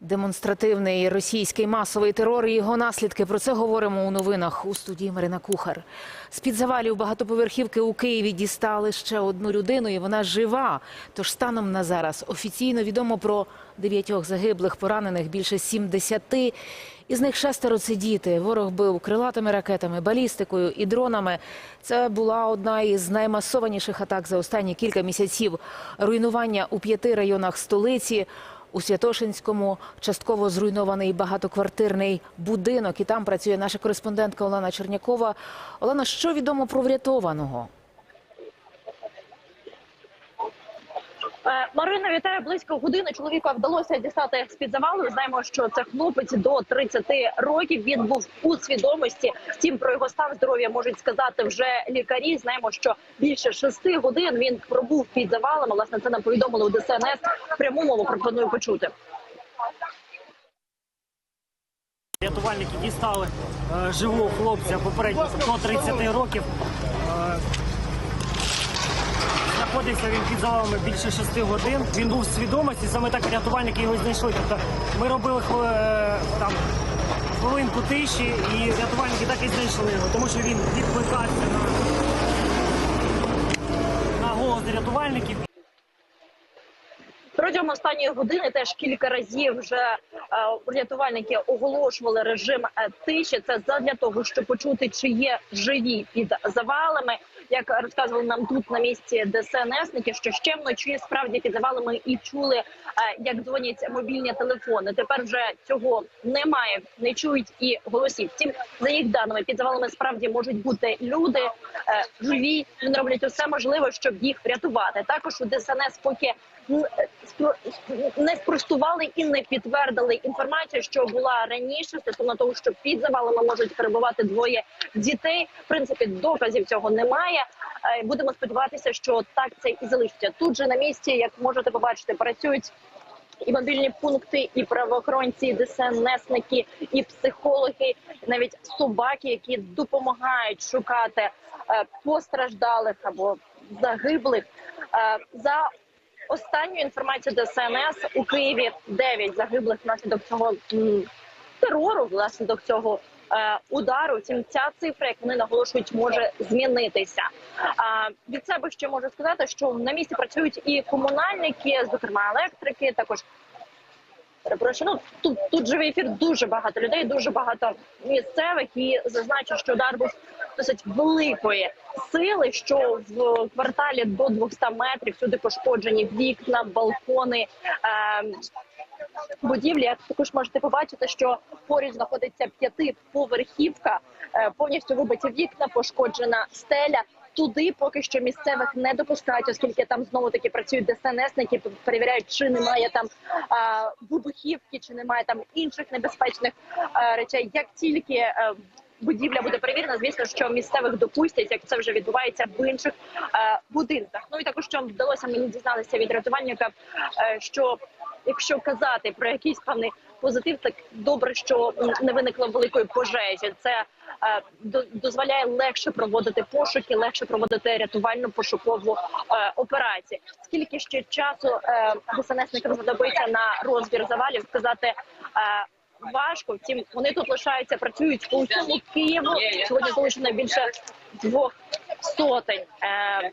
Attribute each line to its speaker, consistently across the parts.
Speaker 1: Демонстративний російський масовий терор і його наслідки. Про це говоримо у новинах у студії Марина Кухар. З під завалів багатоповерхівки у Києві дістали ще одну людину, і вона жива. Тож станом на зараз офіційно відомо про дев'ятьох загиблих, поранених більше 70. Із них шестеро це діти. Ворог бив крилатими ракетами, балістикою і дронами. Це була одна із наймасованіших атак за останні кілька місяців. Руйнування у п'яти районах столиці. У Святошинському частково зруйнований багатоквартирний будинок, і там працює наша кореспондентка Олена Чернякова. Олена, що відомо про врятованого?
Speaker 2: Марина вітаю близько години. Чоловіка вдалося дістати з під завалу. Знаємо, що це хлопець до 30 років. Він був у свідомості. Втім, про його стан здоров'я можуть сказати вже лікарі. Знаємо, що більше шести годин він пробув під завалами. Власне, це нам повідомили у ДСНС. Пряму мову пропоную почути.
Speaker 3: Рятувальники дістали е, живого хлопця попередньо до 30 років. Е, знаходився він під завалами більше шести годин. Він був в свідомості, саме так рятувальники його знайшли. Тобто ми робили е, там хвилинку тиші, і рятувальники так і знайшли його, тому що він відкликався на, на голос рятувальників.
Speaker 2: Протягом останньої години теж кілька разів вже е, рятувальники оголошували режим е, тиші. Це задля того, щоб почути, чи є живі під завалами. Як розказували нам тут на місці ДСНСники, що ще вночі справді під завалами і чули, е, як дзвонять мобільні телефони. Тепер вже цього немає, не чують і голосів. Втім, за їх даними, під завалами справді можуть бути люди живі. Вони роблять усе можливе, щоб їх врятувати. Також у ДСНС поки не спростували і не підтвердили інформацію, що була раніше стосовно того, що під завалами можуть перебувати двоє дітей. В принципі, доказів цього немає. Е, Будемо сподіватися, що так це і залишиться. Тут же на місці, як можете побачити, працюють. І мобільні пункти, і правоохоронці, і ДСНСники, і психологи, навіть собаки, які допомагають шукати е, постраждалих або загиблих. Е, за останньою інформацію ДСНС у Києві 9 загиблих внаслідок цього терору, внаслідок цього е, удару. Втім, ця цифра, як вони наголошують, може змінитися. А від себе ще можу сказати, що на місці працюють і комунальники, зокрема електрики, також. Перепрошую, ну тут тут живий ефір дуже багато людей, дуже багато місцевих і зазначу, що удар був досить великої сили. Що в кварталі до 200 метрів сюди пошкоджені вікна, балкони. Е, будівлі. Як також можете побачити, що поруч знаходиться п'ятиповерхівка, е, повністю вибиті вікна, пошкоджена стеля. Туди поки що місцевих не допускають, оскільки там знову таки працюють ДСНСники, перевіряють, чи немає там а, вибухівки, чи немає там інших небезпечних а, речей. Як тільки е, будівля буде перевірена, звісно, що місцевих допустять, як це вже відбувається в інших е, будинках. Ну і також що вдалося мені дізнатися від рятувальника, е, що якщо казати про якийсь певний позитив, так добре, що не виникло великої пожежі. Це е, до- дозволяє легше проводити пошуки, легше проводити рятувальну пошукову е, операцію. Скільки ще часу е, ДСНСникам знадобиться на розбір завалів, сказати. Важко, втім, вони тут лишаються, працюють по всьому Києву. Сьогодні залучено більше двох сотень е,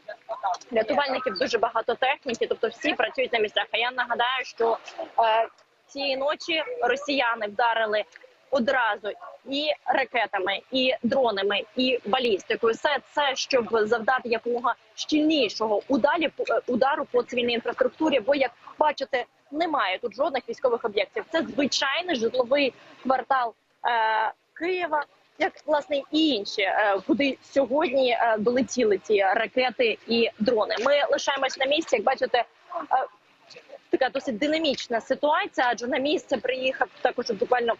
Speaker 2: рятувальників, дуже багато техніки, тобто всі працюють на місцях. А я нагадаю, що е, цієї ночі росіяни вдарили одразу і ракетами, і дронами, і балістикою. Все це щоб завдати якомога щільнішого удалі удару по цивільній інфраструктурі. Бо як бачите, немає тут жодних військових об'єктів. Це звичайний житловий квартал е, Києва. Як власне і інші, е, куди сьогодні е, долетіли ці ракети і дрони. Ми лишаємось на місці. Як бачите, е, така досить динамічна ситуація. Адже на місце приїхав також буквально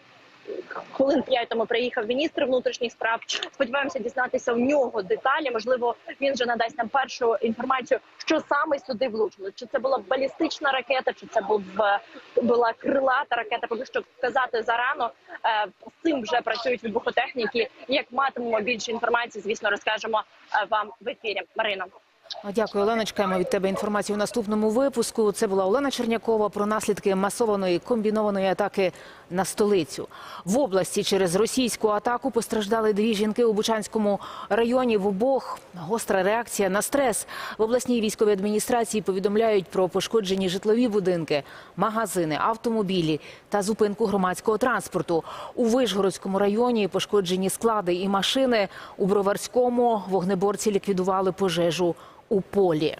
Speaker 2: хвилин п'ять тому приїхав міністр внутрішніх справ. Сподіваємося дізнатися в нього деталі. Можливо, він вже надасть нам першу інформацію, що саме сюди влучило. Чи це була балістична ракета, чи це був е, була крилата ракета. Поки що сказати зарано Е, з цим вже працюють вибухотехніки. Як матимемо більше інформації, звісно, розкажемо е, вам в ефірі. Марина.
Speaker 1: Дякую, Олена. Чекаємо від тебе інформацію у наступному випуску. Це була Олена Чернякова про наслідки масованої комбінованої атаки на столицю. В області через російську атаку постраждали дві жінки у Бучанському районі. В обох гостра реакція на стрес. В обласній військовій адміністрації повідомляють про пошкоджені житлові будинки, магазини, автомобілі та зупинку громадського транспорту. У Вишгородському районі пошкоджені склади і машини. У Броварському вогнеборці ліквідували пожежу у полі.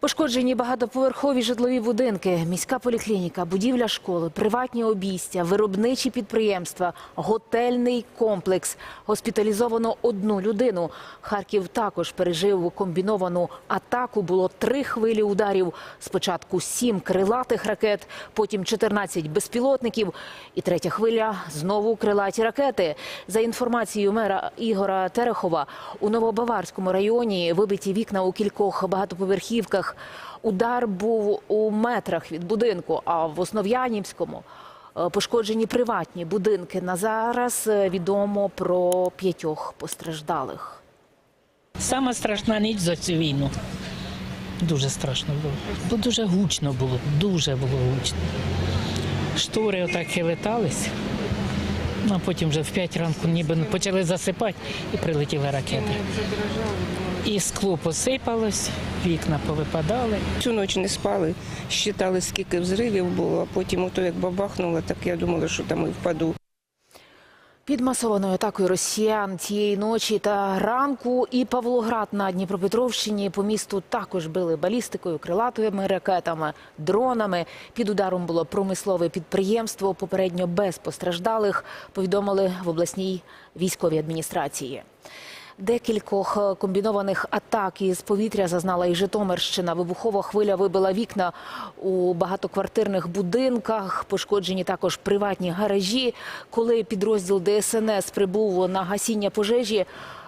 Speaker 1: Пошкоджені багатоповерхові житлові будинки, міська поліклініка, будівля школи, приватні обійстя, виробничі підприємства, готельний комплекс. Госпіталізовано одну людину. Харків також пережив комбіновану атаку. Було три хвилі ударів. Спочатку сім крилатих ракет, потім 14 безпілотників. І третя хвиля знову крилаті ракети. За інформацією мера Ігора Терехова, у Новобаварському районі вибиті вікна у кількох багатоповерхівках. Удар був у метрах від будинку, а в Основ'янівському е, пошкоджені приватні будинки. На зараз е, відомо про п'ятьох постраждалих.
Speaker 4: Сама страшна ніч за цю війну. Дуже страшно було. Бо дуже гучно було, дуже було гучно. Штори отак хилитались, ну, а потім вже в 5 ранку ніби почали засипати і прилетіли ракети. І скло посипалось, вікна повипадали.
Speaker 5: Цю ніч не спали, считали, скільки взривів було, а потім ото як бабахнуло, так я думала, що там і впаду.
Speaker 1: Під масованою атакою росіян цієї ночі та ранку і Павлоград на Дніпропетровщині по місту також били балістикою, крилатими ракетами, дронами. Під ударом було промислове підприємство. Попередньо без постраждалих повідомили в обласній військовій адміністрації. Декількох е, комбінованих атак із повітря зазнала і Житомирщина. Вибухова хвиля вибила вікна у багатоквартирних будинках. Пошкоджені також приватні гаражі. Коли підрозділ ДСНС прибув на гасіння пожежі,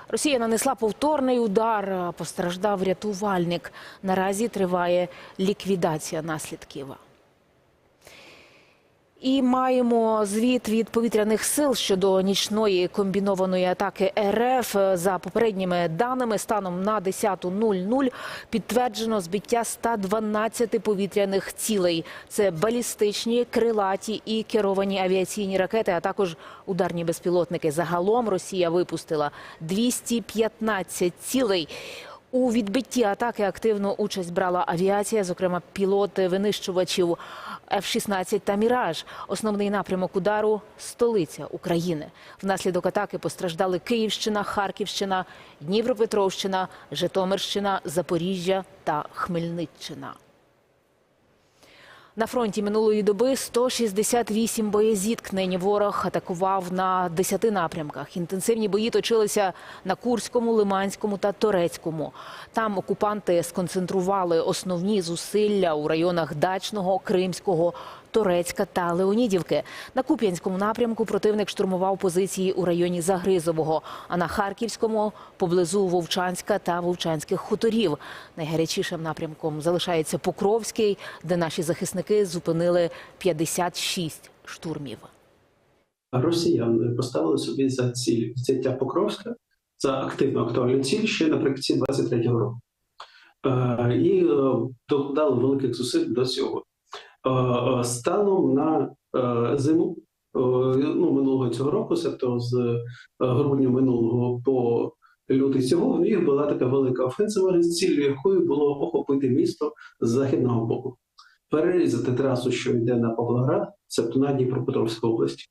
Speaker 1: Росія нанесла повторний удар. Постраждав рятувальник. Наразі триває ліквідація наслідків. І маємо звіт від повітряних сил щодо нічної комбінованої атаки РФ. За попередніми даними, станом на 10.00 підтверджено збиття 112 повітряних цілей. Це балістичні, крилаті і керовані авіаційні ракети, а також ударні безпілотники. Загалом Росія випустила 215 цілей. У відбитті атаки активну участь брала авіація, зокрема пілоти винищувачів F-16 та Міраж. Основний напрямок удару столиця України. Внаслідок атаки постраждали Київщина, Харківщина, Дніпропетровщина, Житомирщина, Запоріжжя та Хмельниччина. На фронті минулої доби 168 боєзіткнень. Ворог атакував на 10 напрямках. Інтенсивні бої точилися на Курському, Лиманському та Торецькому. Там окупанти сконцентрували основні зусилля у районах Дачного, Кримського, Торецька та Леонідівки. На Куп'янському напрямку противник штурмував позиції у районі Загризового, а на Харківському – поблизу Вовчанська та Вовчанських хуторів. Найгарячішим напрямком залишається Покровський, де наші захисники зупинили 56 штурмів.
Speaker 6: Росіяни поставили собі за ціль взяття Покровська за активну актуальну ціль ще наприкінці 23-го року. Е, і е, докладали великих зусиль до цього. Е, е, станом на е, зиму ну, минулого цього року, тобто з грудня минулого по лютий цього, в них була така велика офенсива, з ціллю якої було охопити місто з західного боку. Перерізати трасу, що йде на Павлоград, тобто на Дніпропетровську область,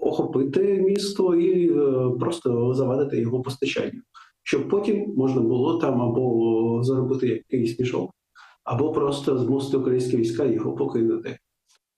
Speaker 6: охопити місто і просто завадити його постачанню, щоб потім можна було там або заробити якийсь мішок, або просто змусити українські війська його покинути.